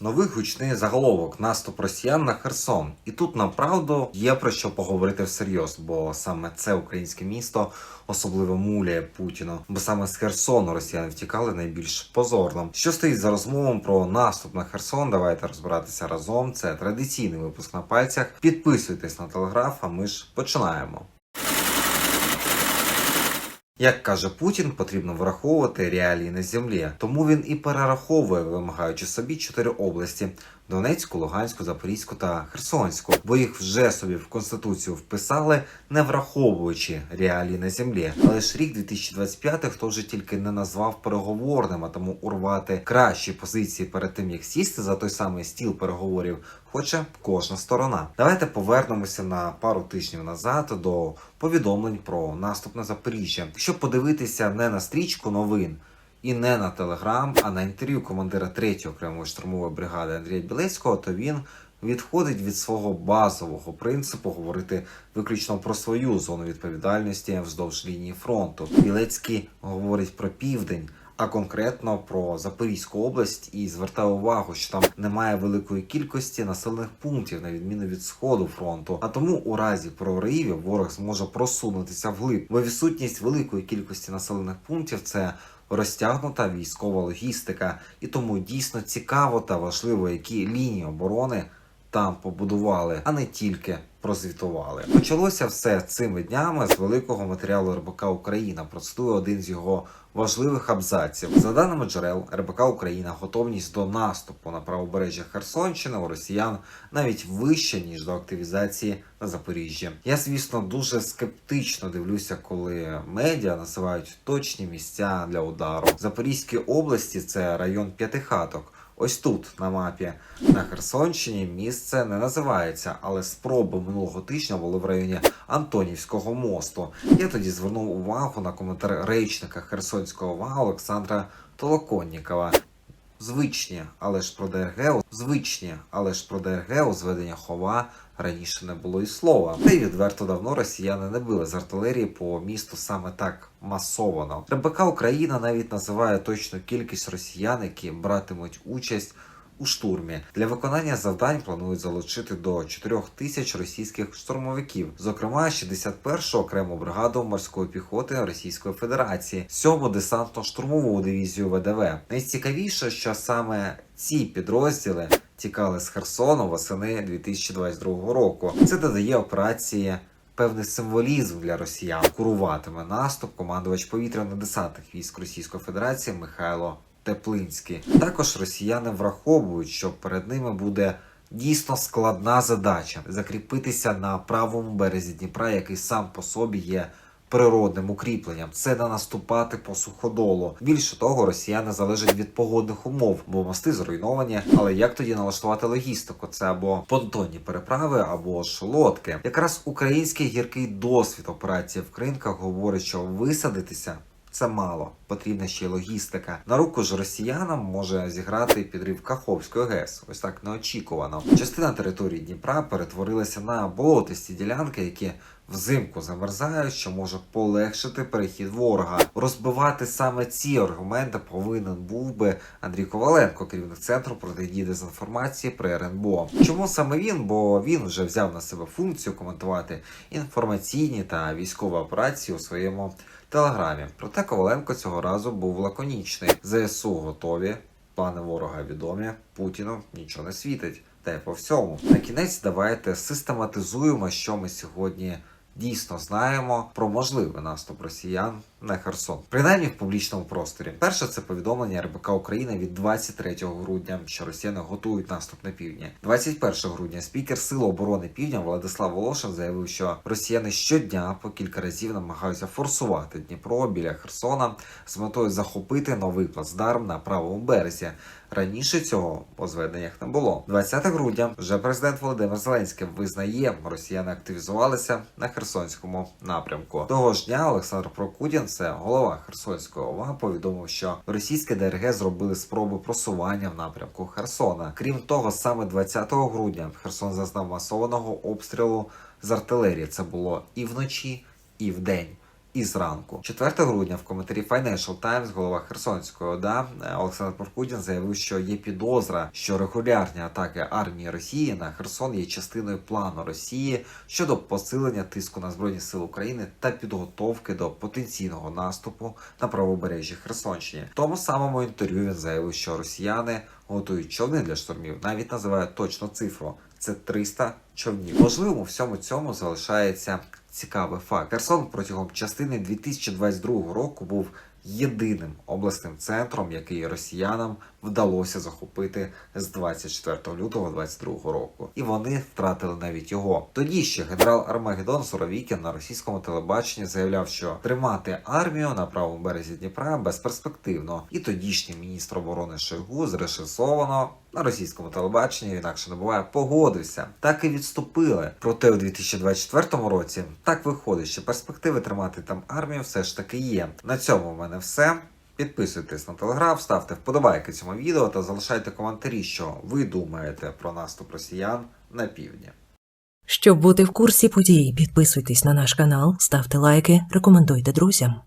Новий гучний заголовок наступ росіян на Херсон. І тут направду є про що поговорити всерйоз, бо саме це українське місто особливо муляє Путіну, бо саме з Херсону росіяни втікали найбільш позорно. Що стоїть за розмовом про наступ на Херсон? Давайте розбиратися разом. Це традиційний випуск на пальцях. Підписуйтесь на телеграф, а ми ж починаємо. Як каже Путін, потрібно враховувати реалії на землі, тому він і перераховує, вимагаючи собі чотири області: Донецьку, Луганську, Запорізьку та Херсонську, бо їх вже собі в конституцію вписали, не враховуючи реалії на землі. Але ж рік 2025 хто вже тільки не назвав переговорним, а тому урвати кращі позиції перед тим як сісти за той самий стіл переговорів. Хоче кожна сторона. Давайте повернемося на пару тижнів назад до повідомлень про наступ на Запоріжжя. Якщо подивитися не на стрічку новин і не на телеграм, а на інтерв'ю командира 3-ї окремої штурмової бригади Андрія Білецького, то він відходить від свого базового принципу говорити виключно про свою зону відповідальності вздовж лінії фронту. Білецький говорить про південь. А конкретно про Запорізьку область. І звертає увагу, що там немає великої кількості населених пунктів, на відміну від сходу фронту. А тому у разі проривів ворог зможе просунутися вглиб, бо відсутність великої кількості населених пунктів це розтягнута військова логістика, і тому дійсно цікаво та важливо, які лінії оборони там побудували, а не тільки прозвітували. Почалося все цими днями з великого матеріалу РБК Україна. Процитую один з його важливих абзаців. За даними джерел, РБК Україна готовність до наступу на правобережжя Херсонщини у росіян навіть вища ніж до активізації на Запоріжжі. Я, звісно, дуже скептично дивлюся, коли медіа називають точні місця для удару. В Запорізькій області це район П'ятихаток. Ось тут на мапі на Херсонщині місце не називається, але спроби минулого тижня були в районі Антонівського мосту. Я тоді звернув увагу на коментар речника Херсонського ОВА Олександра Толоконнікова. Звичні, але ж про ДРГ, звичні, але ж про ДРГ зведення хова раніше не було і слова. Та й відверто давно росіяни не били з артилерії по місту саме так масовано. РБК Україна навіть називає точну кількість росіян, які братимуть участь. У штурмі для виконання завдань планують залучити до 4 тисяч російських штурмовиків, зокрема 61-ту окрему бригаду морської піхоти Російської Федерації, 7-му десантно-штурмову дивізію ВДВ. Найцікавіше, що саме ці підрозділи тікали з Херсону восени 2022 року. Це додає операції. Певний символізм для росіян куруватиме наступ командувач повітряно-десантних військ Російської Федерації Михайло Теплинський. Також росіяни враховують, що перед ними буде дійсно складна задача закріпитися на правому березі Дніпра, який сам по собі є. Природним укріпленням це не наступати по суходолу. Більше того, росіяни залежать від погодних умов, бо мости зруйновані. Але як тоді налаштувати логістику? Це або понтонні переправи, або ж лодки. Якраз український гіркий досвід операції в кринках говорить, що висадитися це мало, потрібна ще логістика. На руку ж росіянам може зіграти підрив Каховської ГЕС. Ось так неочікувано. Частина території Дніпра перетворилася на болотисті ділянки, які взимку замерзають, що може полегшити перехід ворога. Розбивати саме ці аргументи повинен був би Андрій Коваленко, керівник центру протидії дезінформації при РНБО. Чому саме він? Бо він вже взяв на себе функцію коментувати інформаційні та військові операції у своєму телеграмі. Проте Коваленко цього разу був лаконічний. ЗСУ готові, плани ворога відомі. Путіну нічого не світить. Та й по всьому. На кінець давайте систематизуємо, що ми сьогодні дійсно знаємо про можливий наступ росіян на Херсон, принаймні в публічному просторі. Перше це повідомлення РБК України від 23 грудня, що росіяни готують наступ на півдні. 21 грудня спікер Сил оборони Півдня Владислав Волошин заявив, що росіяни щодня по кілька разів намагаються форсувати Дніпро біля Херсона з метою захопити новий плацдарм на правому березі. Раніше цього по зведеннях не було. 20 грудня вже президент Володимир Зеленський визнає, росіяни активізувалися на Херсонському напрямку. Того ж дня Олександр Прокудін, це голова Херсонської ОВА, повідомив, що російське ДРГ зробили спроби просування в напрямку Херсона. Крім того, саме 20 грудня Херсон зазнав масованого обстрілу з артилерії. Це було і вночі, і вдень. І зранку. 4 грудня в коментарі Financial Times голова Херсонської ОДА Олександр Прокудін заявив, що є підозра, що регулярні атаки армії Росії на Херсон є частиною плану Росії щодо посилення тиску на збройні сили України та підготовки до потенційного наступу на правобережжі Херсонщини. В тому самому інтерв'ю він заявив, що росіяни готують човни для штурмів, навіть називають точну цифру. Це 300 човнів. Можливо, у всьому цьому залишається цікавий факт. Херсон протягом частини 2022 року був єдиним обласним центром, який росіянам вдалося захопити з 24 лютого 2022 року, і вони втратили навіть його. Тоді ще генерал Армагеддон Суровікін на російському телебаченні заявляв, що тримати армію на правому березі Дніпра безперспективно, і тодішній міністр оборони Шойгу зрешисовано на російському телебаченні, інакше не буває, погодився. Так і відступили. Проте у 2024 році так виходить, що перспективи тримати там армію все ж таки є. На цьому в мене все. Підписуйтесь на телеграф, ставте вподобайки цьому відео та залишайте коментарі, що ви думаєте про наступ росіян на півдні. Щоб бути в курсі подій, підписуйтесь на наш канал, ставте лайки, рекомендуйте друзям.